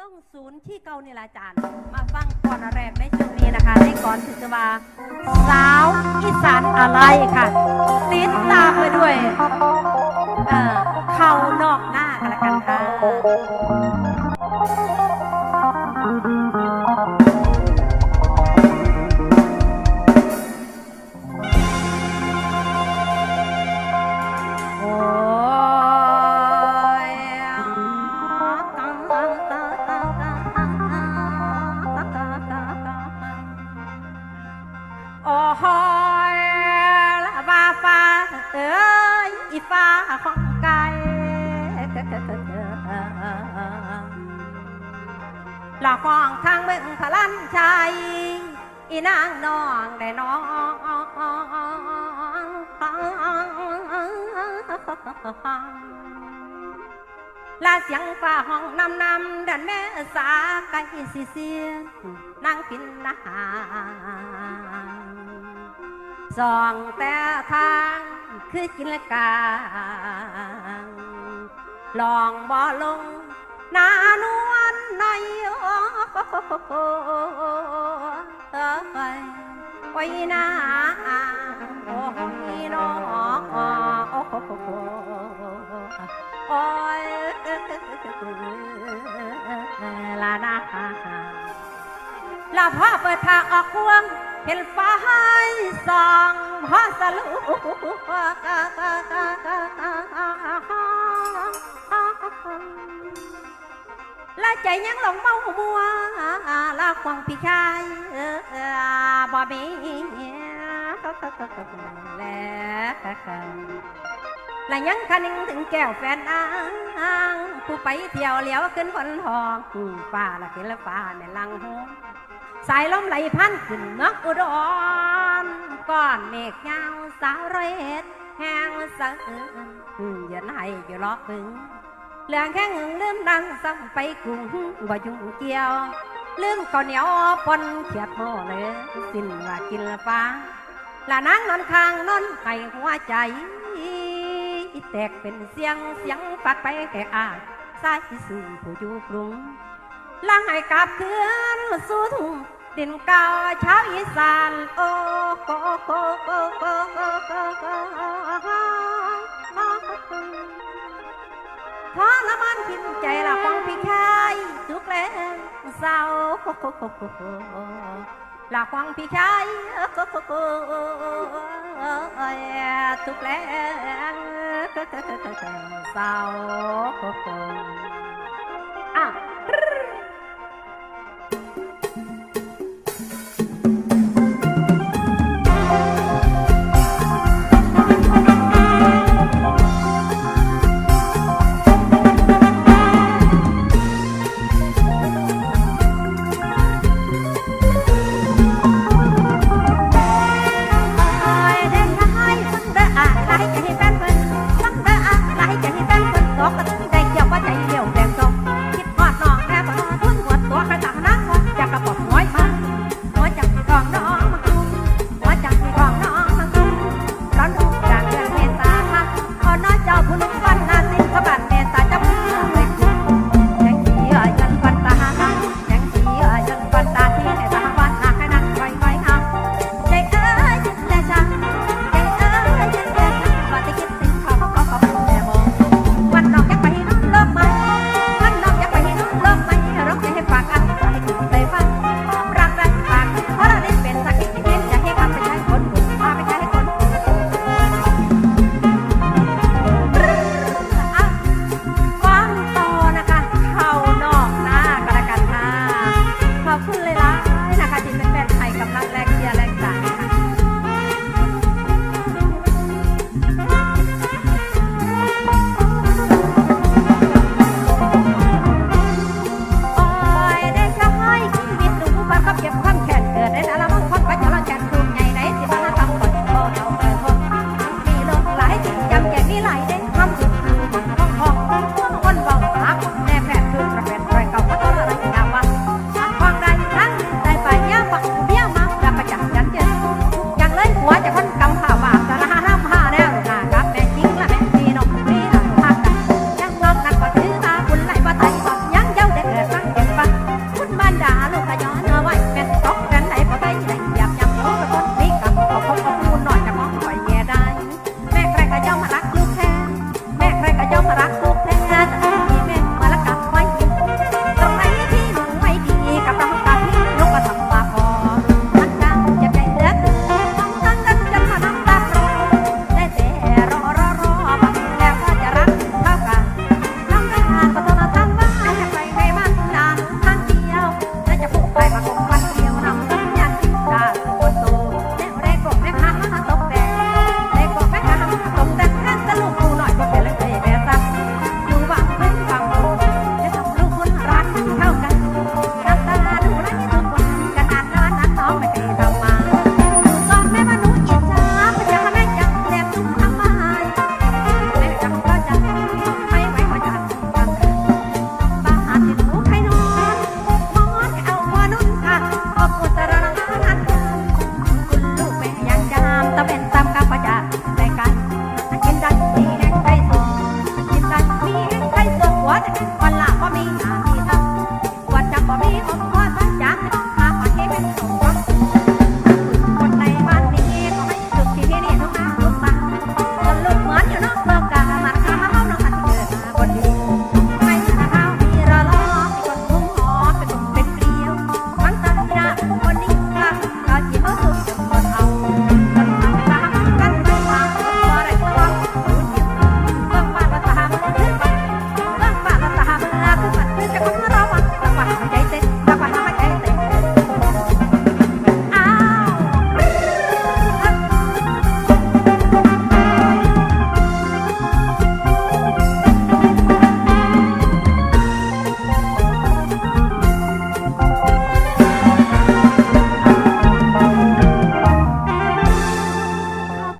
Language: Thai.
ลงศูนย์ที่เก่านี่ละอาจารย์ มาฟังก่อนแรกในช่วงนี้นะคะ ในก่อนถึงจะมาสาวอีสานอะไรค่ะ ติดตามไปด้วย เอ่อ เข่านอกหน้ากันละกันค่ะ ฟ้าของไก่ละห้องทางเมืองพลันชัยอีนางน้องได้น้องลาเสียงฟ้าห้องนำนำดันแม่สาไก่สิเสียนางปินนาสองแต่ทาง คือกินละกางลองบ่ลงนานวลในโอ้ยไว้นาโอ้ยน้องโอ้ยลานา ลาพ่อเปิดทางออกควง เห็นฟ้าให้ส่องพ่อสลุลาใจยังหลงเมามัวลาควงพี่ชายบ่มีแล้วและยังคันถึงแก้วแฟนนางผู้ไปเที่ยวเหลียวขึ้นบนทองฟ้าละขึ้นละฟ้าในลังหง สายลมไหลพันขึ้นเมืองอุดรก้อนเมฆยาวสาวร้อยเอ็ดแห้งสะอื้นเย็นให้อยู่รอพึงเหลืองแข้งหึงลืมดังสั่งไปกรุงบ่ยุ่งเกี่ยวลืมข้าวเหนียวปนเขียดหม้อเลยสิ้นว่ากินละฟ้าละนางนอนข้างนอนไข่หัวใจแตกเป็นเสียงเสียงปัดไปแก่อาสายสื่อผู้อยู่กรุง ลังให้กลับคืนสู่ทุ่งดินเก่าชาวอีสานโอ้โหโหโหโหโหโหโหทรมานพินใจละของพี่ชายทุกแรงเศร้าละของพี่ชายทุกแรงเศร้า Bang,